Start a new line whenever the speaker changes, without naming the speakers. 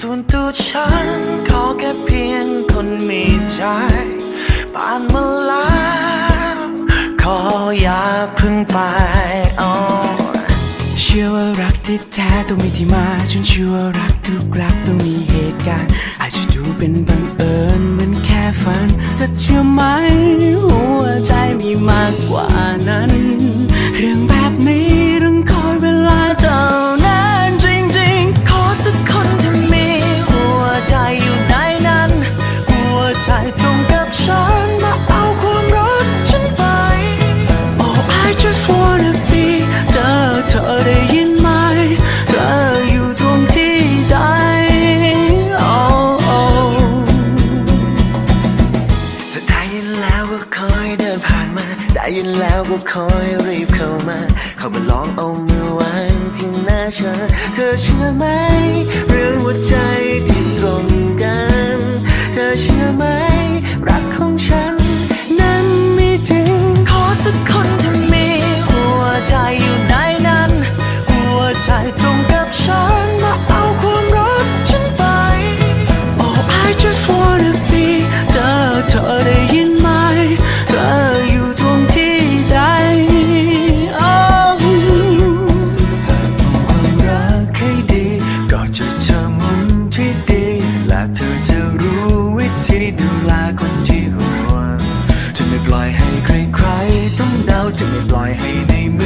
ส่วนตัวฉันขอแค่เพียงคนมีใจผ่านมาแล้วขออย่าเพึ่งไปอ๋อ
เชื่อว่ารักที่แท้ต้องมีที่มา ฉันเชื่อว่ารักทุกรักต้องมีเหตุการณ์อาจจะดูเป็น
ฉันมาเอาความรักฉันไป
Oh I just wanna be เจอเธอได้ยินไหม เธออยู่ตรงที่ใด Oh oh
จะได้ยินแล้วก็คอยเดินผ่านมา ได้ยินแล้วก็คอยรีบเข้ามา เข้ามาลองเอามือวางที่หน้าฉันเธอเชื่อไหมเรื่องหัวใจ ใจตรงกับฉันมาเอาความรักฉันไป
Oh I just wanna be เจอเธอได้ยินไหม เธออยู่ตรงที่ใด Oh
ความรักให้ดีก็จะเจอมุมที่ดี และเธอจะรู้วิธีดูแลคนที่ห่วงจะไม่ปล่อยให้ใครๆต้องเดาจะไม่ปล่อยให้ในมือ